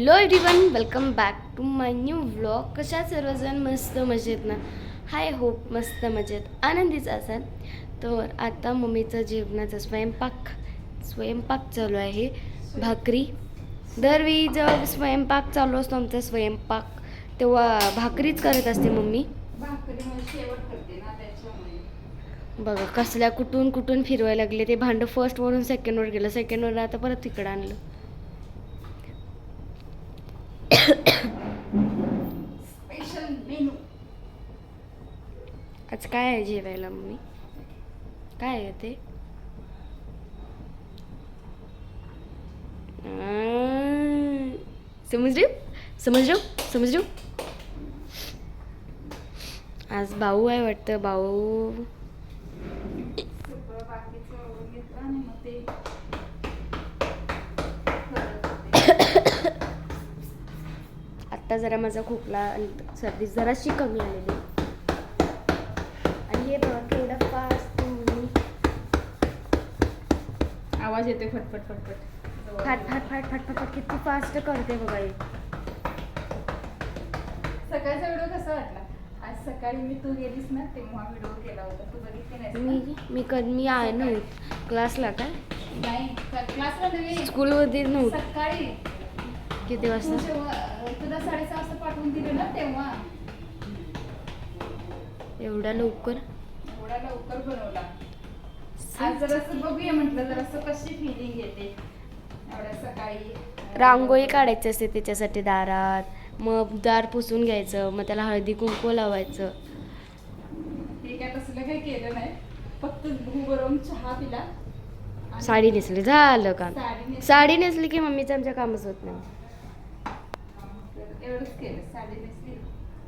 Hello everyone welcome back to my new vlog कशा सर्वजण मस्त मजेत ना? हाय होप मस्त मजेत. आनंदीच असाल. तर आता मम्मीचा जेवणाचा स्वयंपाक स्वयंपाक चालू आहे. भाकरी. दरवेळी जेव्हा स्वयंपाक चालू असतो आमचा स्वयंपाक तेव्हा भाकरीच करत असते मम्मी. म्हणजे बघा कसल्या कुठून कुठून फिरवायला लागले ते भांडं फर्स्टवरून सेकंडवर गेलं. सेकंडवर आता परत तिकडं आणलं. स्पेशल मेनू आज काय आहे जेवायला मम्मी? काय आहे ते? समज रे समज समज आज भाऊ आहे वाटतं भाऊ सगळं बाकीचं आवरून घेतलं आणि मग ते करत होते. आत्ता जरा माझा खोकला आणि सर्दी जराशी कमी आलेली आणि हे बघा केवढा फास्ट आवाज येतोय फटफट फटफट. फाट फाट फाट फाट फाट फाट किती फास्ट करते बघा हे. सकाळचा व्हिडिओ कसा वाटला? आज सकाळी मी तू गेलीस ना तेव्हा व्हिडिओ केला होता. तू बघितली नाहीस मी ना? मी कध मी आहे नव्हती. क्लासला काय? नाही क्लासला नव्हे. स्कूलमध्ये नव्हती. सकाळी. किती वाजता? तुला साडेसहा वाजता पाठवून दिलं ना तेव्हा. एवढ्या लवकर? एवढा लवकर बनवला. आज जरासं बघूया म्हटलं जरासं कशी फिलिंग येते. एवढ्या सकाळी. रांगोळी काढायची असते त्याच्यासाठी दारात. मग दार पुसून घ्यायचं मग त्याला हळदी कुंकू लावायचं. ते काय तसलं काही केलं नाही. फक्त गरम चहा पिला. साडी नेसली. झालं काम. साडी नेसली. की मम्मीचं आमच्या कामच होत नाही. एवढंच केलं. साडी नेसली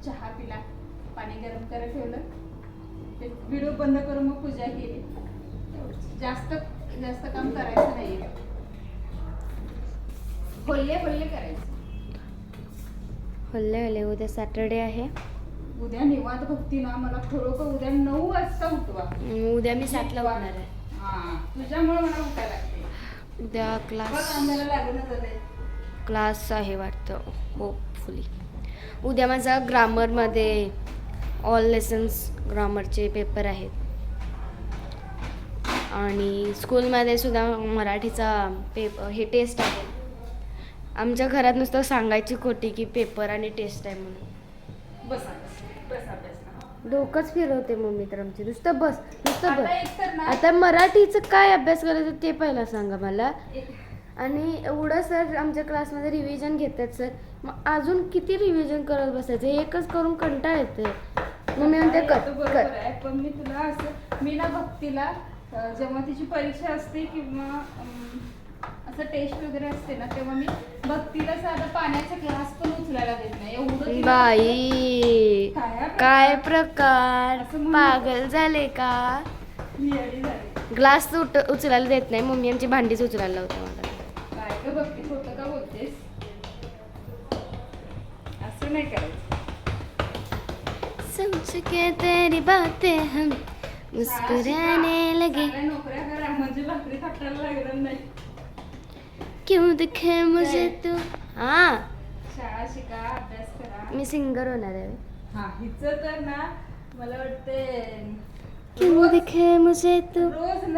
चहा पिला. पाणी गरम करायला ठेवलं. ते व्हिडिओ बंद करून मग पूजा केली. जास्त जास्त काम करायचं नाही होल्ले होल्ले करायचं. हल्ले हल्ले. उद्या सॅटर्डे आहे. उद्या निवांत भक्ती ना. मला खरोखर उद्या नऊ वाजता उठवा. उद्या मी सातला उठणार आहे. हा. तुझ्यामुळे मला उठायला लागते उद्या क्लास लागून झालंय क्लास आहे वाटतं होपफुली उद्या माझा ग्रामरमध्ये ऑल लेसन्स ग्रामरचे पेपर आहेत. आणि स्कूलमध्ये सुद्धा मराठीचा पेपर हे टेस्ट आहे. आमच्या घरात नुसतं सांगायची खोटी की पेपर आणि टेस्ट आहे म्हणून. बस डोकंच फिरवते मम्मी तर आमची. नुसतं बस नुसतं बस. आता मराठीचं काय अभ्यास करायचं ते पहिला सांगा मला. आणि एवढं सर आमच्या क्लासमध्ये रिव्हिजन घेतात सर. मग अजून किती रिव्हिजन करत बसायचं? एकच करून कंटाळ येते मग मी म्हणते कर येतो बरोबर कर. आहे पण मी तुला असं मी ना भक्तीला अं, जेव्हा तिची परीक्षा असते किंवा अं, असं टेस्ट वगैरे असते ना तेव्हा मी भक्तीला साधा पाण्याचा ग्लास पण उचलायला देत नाही. एवढं तिला- बाई काय प्रकार? पागल झाले का? मी येडी झाले. ग्लास उट उचलायला देत नाही. मम्मी आमची भांडीच उचलायला लावते मला. काय? ग भक्ती खोटं का बोलतेस? असं नाही करायचं. समझ के तेरी बातें हम मुस्कुराने लगे। चांगल्या नोकऱ्या करा म्हणजे भाकरी थाटायला लागणार नाही. क्यों दिखे मुझे तू? हा। शाळा शिका अभ्यास करा. मी सिंगर होणार आहे हा हिचं तर ना मला वाटते क्यों दिखे मुझे तू?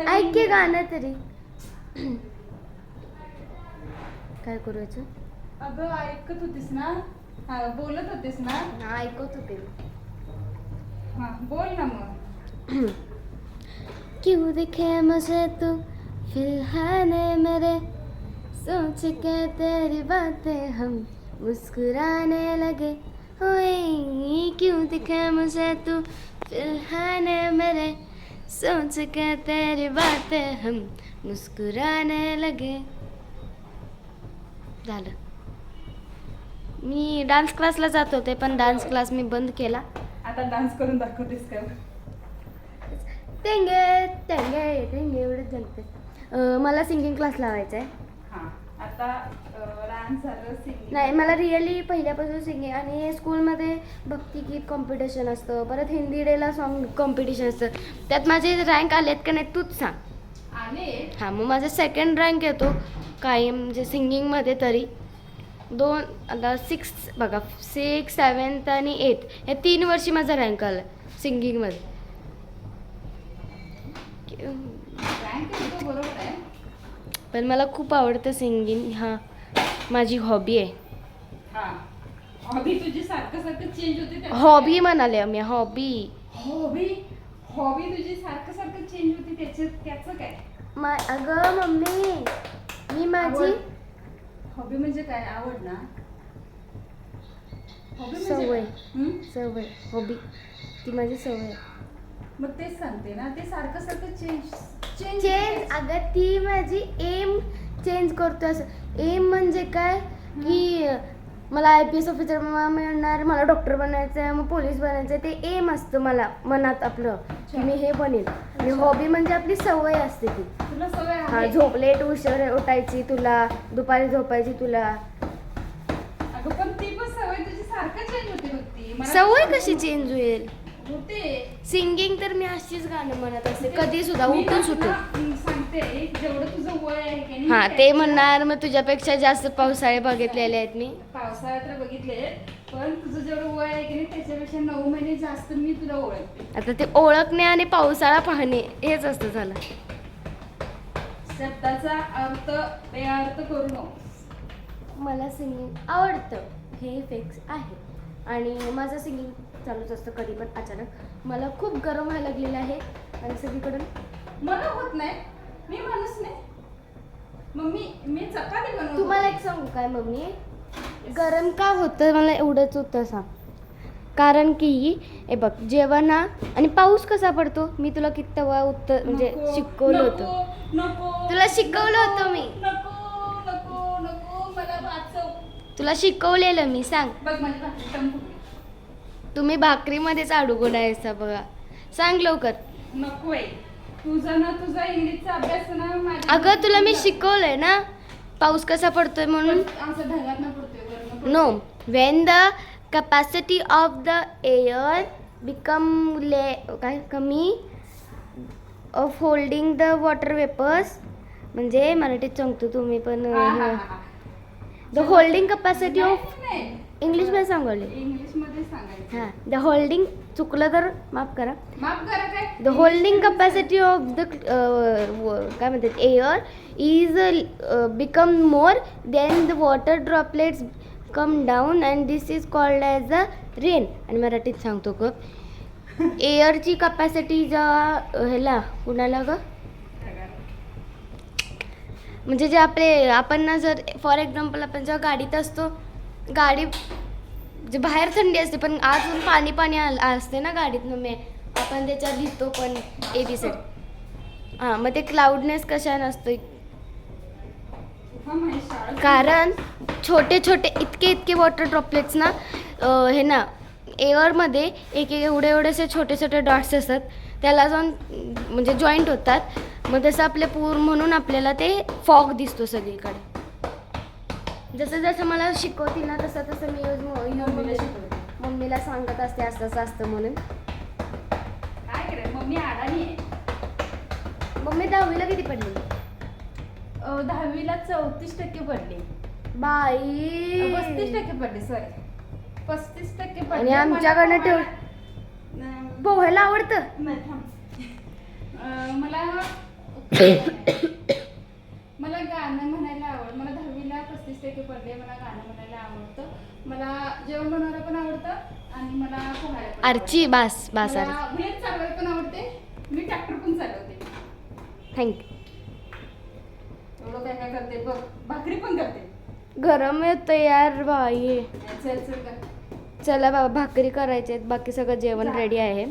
ऐक की गाणं तरी. काय करायचं अगं ऐकत होतीस ना? हा बोलत होतीस ना? हा ऐकत होते मी. हा बोल ना मग. क्यों दिखे मुझे तू? फिलहाल मेरे। सोच के तेरी बातें हम मुस्कुराने लगे। होए क्यों दिखे मुझे तू? फिलहाल मेरे। सोच के तेरी बातें हम मुस्कुराने लगे। झालं. मी डान्स क्लासला जात होते पण डान्स क्लास मी बंद केला. आता डान्स करून दाखवतेस का? टेंगे टेंगे टेंगे एवढंच जमते मला सिंगिंग क्लास लावायचा आहे हा नाही मला रिअली पहिल्यापासून सिंगिंग आणि स्कूलमध्ये भक्तिगीत कॉम्पिटिशन असतं परत हिंदी डेला सॉन्ग कॉम्पिटिशन असतं. त्यात माझे रँक आलेत का नाही तूच सांग. हां मग माझा सेकंड रँक येतो. कायम म्हणजे सिंगिंगमध्ये तरी. दोन आता सिक्स बघा सिक्स सेवन्थ आणि एट या तीन वर्षी माझा रँक आला सिंगिंगमध्ये पण मला खूप आवडतं सिंगिंग हा माझी हॉबी आहे. हा. हॉबी? म्हणाले मी हॉबी हॉबी हॉबी तुझी सारखं सारखं चेंज होते त्याच्यात त्याचं काय? मा अगं मम्मी मी माझी हॉबी म्हणजे काय? आवड ना? हॉबी सवय. म्हणजे हं? सवय. हॉबी ती माझी सवय आहे. मग तेच सांगते ना. ते सारखं सारखं चेंज चेंज चेंज अगं ती माझी एम चेंज करतो असं. एम म्हणजे काय? की मला आय पी एस ऑफिसर मिळणार मला डॉक्टर बनायचं आहे मग पोलीस बनायचं आहे ते एम असतं मला मनात आपलं की मी हे बनेल. आणि हॉबी म्हणजे आपली सवय असते ती. तुला सवय हा आहे झोप लेट उशीर उठायची तुला दुपारी झोपायची तुला. अगं पण ती पण सवय तुझी सारखं चेंज होते बघ ती. मला सवय कशी चेंज होईल? सिंगिंग तर मी अशीच गाणं म्हणत असते कधी सुद्धा उठून सुटून सांगते जेवढं तुझं वय आहे की नाही, हा ते म्हणणार मग तुझ्यापेक्षा जास्त पावसाळे बघितलेले आहेत मी. पावसाळ्यात तर बघितले पण तुझं जेवढं वय आहे की नाही त्याच्यापेक्षा नऊ महिने जास्त मी तुला ओळखते. आता ते ओळखणे आणि पावसाळा पाहणे हेच असतं झालं. शब्दाचा अर्थ बेअर्थ करू नको. मला सिंगिंग आवडतं हे फिक्स आहे. आणि माझं सिंगिंग चालूच असतं कधी पण अचानक. मला खूप गरम व्हायला लागलेलं आहे आणि सगळीकडून मला होत नाही. मी माणूस नाही. मग मी चपाती बनवतो तुम्हाला एक सांगू काय मम्मी? गरम का होतं मला एवढंच होतं सांग. कारण की हे बघ जेवण ना आणि पाऊस कसा पडतो? मी तुला किती वेळा उत्तर म्हणजे शिकवलं होतं. तुला शिकवलं होतं मी. तुला शिकवलेलं मी सांग. बघ तुम्ही भाकरीमध्येच अडकून आहेसा बघा. सांग लवकर. नको आहे तुझा ना तुझा इंग्लिशचा अभ्यास ना माझ्या अगं तुला मी शिकवलंय ना? पाऊस कसा पडतोय म्हणून? असं ढगात ना पडतोय वरनं पडतोय. No when the capacity of the air become less काय कमी of holding the water vapours म्हणजे मराठीत सांगतो तुम्ही पण हा, हा, हा, हा. द होल्डिंग कपॅसिटी ऑफ नाही, नाही. इंग्लिशमध्ये सांगवले. इंग्लिशमध्ये सांगायचं. हां द होल्डिंग चुकलं तर माफ करा. माफ करा काय? The holding capacity of the काय म्हणतात air is become more than the water droplets come down and this is called as a rain आणि मराठीत सांगतो ग. एअरची कपॅसिटी जेव्हा ह्याला कुणाला ग? म्हणजे जे आपले आपण ना जर फॉर एक्झाम्पल आपण जेव्हा गाडीत असतो गाडी म्हणजे बाहेर थंडी असते पण आजून पाणी पाणी असते ना गाडीत मग आपण त्याच्यात लिहितो पण ए बी सेड हां मग ते क्लाउडनेस कशा नसतो? कारण छोटे छोटे इतके इतके वॉटर ड्रॉपलेट्स ना हे ना एअरमध्ये एक एक एवढे एवढेसे छोटे छोटे डॉट्स असतात. त्याला जाऊन म्हणजे जॉईंट होतात. मग तसं आपले पूर म्हणून आपल्याला ते फॉग दिसतो सगळीकडे. जसं जसं मला शिकवतील ना तसं तसं मी यूज मम्मीला शिकवते. मम्मीला सांगत असते असं असं असतं म्हणून. काय करायचं मम्मी अडाणी आहे. मम्मी दहावीला किती पडली? अ, दहावीला चौतीस टक्के पडले. बाई. पस्तीस टक्के पडले सॉरी पस्तीस टक्के पडले. आणि आमच्याकडनं मला ठेव- पोहायला- आवडतं? नाही, थांब. अ, मला मला गाणं म्हणायला आवड मला पस्तीस टक्के पडले मला गाणं म्हणायला आवडतं. मला जेवण बनवायला पण आवडतं आणि मला पोहायला आरची. बास बास मला बुलेट चालवायला पण आवडते. मी ट्रॅक्टर पण चालवते. थँक्यू एवढं काय काय करते बघ भाकरी पण करते. गरम येतं यार बाई. चल चल कर. चला बाबा भाकरी करायचे आहेत. बाकी सगळं जेवण रेडी आहे.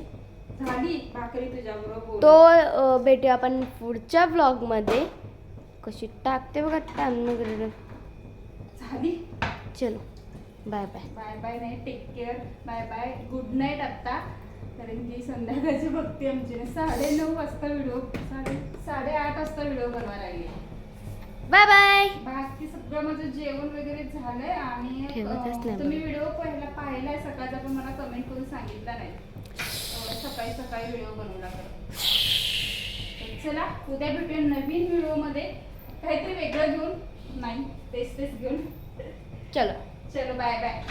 झाली भाकरी तुझ्याबरोबर बोलून. तो अ, भेटूया आपण पुढच्या व्लॉगमध्ये कशी टाकते बघा टाइम वगैरे. झाली चलो. बाय बाय बाय बाय नाही take care bye bye good night आत्ता कारण की संध्याकाळची बघते आमची. साडे नऊ वाजता व्हिडिओ साडे साडेआठ वाजता व्हिडिओ बनवायला लागले. बाय बाय बाकी सगळं माझं जेवण वगैरे झालंय आणि ठेवतच अं, नाही तुम्ही. व्हिडिओ पहिला पाहिलाय सकाळचा पण मला कमेंट करून सांगितला नाही. सकाळी सकाळी व्हिडिओ बनवला तर. चला उद्या भेटूया नवीन व्हिडिओमध्ये. काहीतरी वेगळं घेऊन नाही तेच तेच घेऊन. चलो चलो बाय बाय